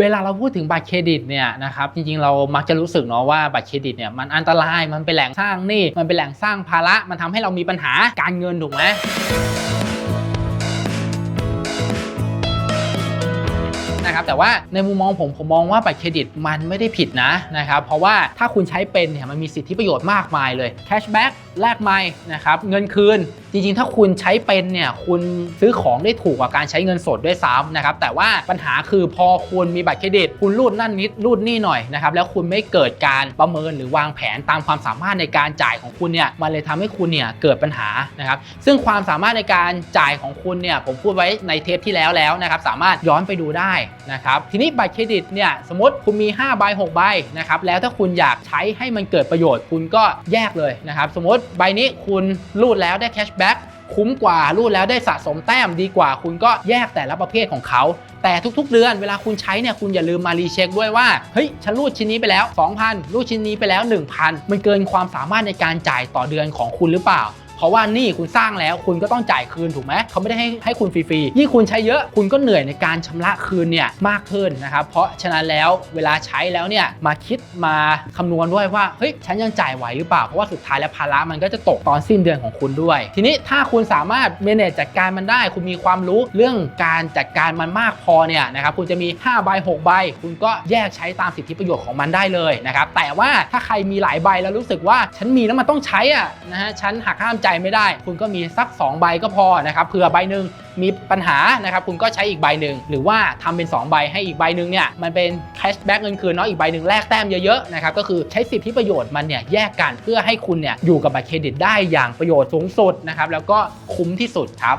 เวลาเราพูดถึงบัตรเครดิตเนี่ยนะครับจริงๆเรามักจะรู้สึกเนาะว่าบัตรเครดิตเนี่ยมันอันตรายมันเป็นแหล่งสร้างหนี้มันเป็นแหล่งสร้างภาระมันทำให้เรามีปัญหาการเงินถูกไหมนะครับแต่ว่าในมุมมองผมผมมองว่าบัตรเครดิตมันไม่ได้ผิดนะนะครับเพราะว่าถ้าคุณใช้เป็นเนี่ยมันมีสิทธิประโยชน์มากมายเลยแคชแบ็กแลกไมล์นะครับเงินคืน จริงๆ ถ้าคุณใช้เป็นเนี่ยคุณซื้อของได้ถูกกว่าการใช้เงินสดด้วยซ้ำนะครับแต่ว่าปัญหาคือพอคุณมีบัตรเครดิต คุณรูดนั่นนิดรูดนี่หน่อยนะครับแล้วคุณไม่เกิดการประเมินหรือวางแผนตามความสามารถในการจ่ายของคุณเนี่ยมันเลยทำให้คุณเนี่ยเกิดปัญหานะครับซึ่งความสามารถในการจ่ายของคุณเนี่ยผมพูดไว้ในเทปที่แล้วแล้วนะครับสามารถย้อนไปดูได้นะครับทีนี้บัตรเครดิตเนี่ยสมมติคุณมี5ใบ6ใบนะครับแล้วถ้าคุณอยากใช้ให้มันเกิดประโยชน์ คุณก็แยกเลยนะครับสมมติใบนี้คุณรูดแล้วได้แคชแบ็กคุ้มกว่ารูดแล้วได้สะสมแต้มดีกว่า คุณก็แยกแต่ละประเภทของเขา แต่ทุกๆ เดือนเวลาคุณใช้เนี่ยคุณอย่าลืมมารีเช็คด้วยว่า เฮ้ย ฉันรูดชิ้นนี้ไปแล้ว 2,000 รูดชิ้นนี้ไปแล้ว 1,000 มันเกินความสามารถในการจ่ายต่อเดือนของคุณหรือเปล่า ราะว่านี่คุณสร้างแล้วคุณก็ต้องจ่ายคืนถูกไหมเขาไม่ได้ให้ให้คุณฟรีๆยิ่งคุณใช้เยอะคุณก็เหนื่อยในการชำระคืนเนี่ยมากขึ้นนะครับเพราะฉะนั้นแล้วเวลาใช้แล้วเนี่ยมาคิดมาคำนวณด้วยว่าเฮ้ยฉันยังจ่ายไหวหรือเปล่าเพราะว่าสุดท้ายแล้วภาระมันก็จะตกตอนสิ้นเดือนของคุณด้วย ทีนี้ถ้าคุณสามารถ manage จัดการมันได้ คุณมีความรู้เรื่องการจัดการมันมากพอเนี่ยนะครับคุณจะมี5ใบ6ใบคุณก็แยกใช้ตามสิทธิประโยชน์ของมันได้เลยนะครับแต่ว่าถ้าใครมีหลายใบแล้วรู้สึกว่าฉันมีแล้วมันต้องใช้อะนะฮะฉันหักห้ามใจไม่ได้ คุณก็มีสัก 2 ใบก็พอนะครับเผื่อใบหนึ่งมีปัญหานะครับคุณก็ใช้อีกใบหนึ่งหรือว่าทำเป็น 2 ใบให้อีกใบหนึ่งเนี่ยมันเป็นแคชแบ็กเงินคืนเนาะอีกใบหนึ่งแลกแต้มเยอะๆนะครับก็คือใช้สิทธิประโยชน์มันเนี่ยแยกกันเพื่อให้คุณเนี่ยอยู่กับบัตรเครดิตได้อย่างประโยชน์สูงสุดนะครับแล้วก็คุ้มที่สุดครับ